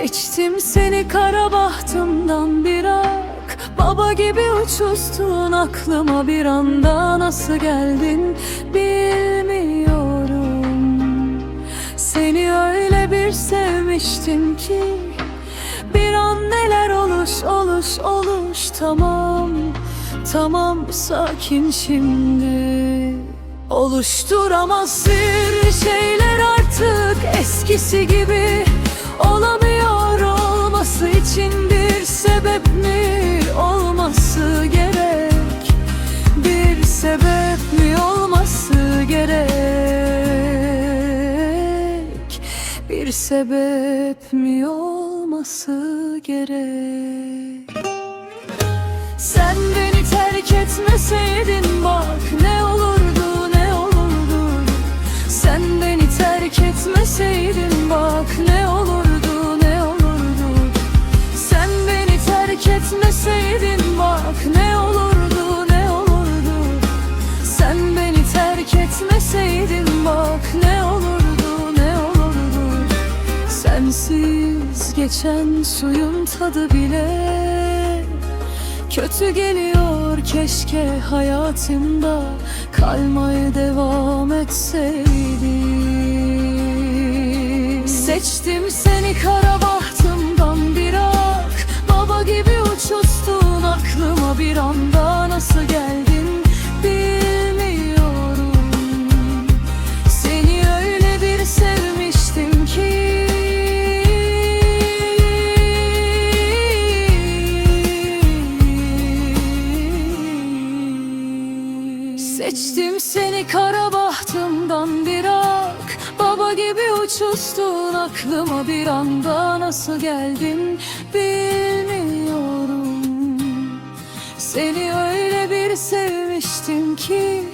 Seçtim seni kara bahtımdan bir ak. Baba gibi uçustun aklıma bir anda. Nasıl geldin bilmiyorum. Seni öyle bir sevmiştim ki. Bir an neler oluş oluş oluş. Tamam tamam sakin şimdi. Oluşturamaz bir şeyler artık. Eskisi gibi sebep mi olması gerek. Sen beni terk etmeseydin bak ne olurdu ne olurdu. Sen beni terk etmeseydin geçen suyun tadı bile Kötü geliyor. Keşke hayatımda kalmaya devam etseydi Seçtim seni kara bahtımdan bir ak Baba gibi uçustun aklıma bir anda Seçtim seni kara bahtımdan bir ak. Baba gibi uçustun aklıma bir anda. Nasıl geldin bilmiyorum. Seni öyle bir sevmiştim ki.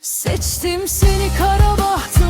Seçtim seni kara bahtım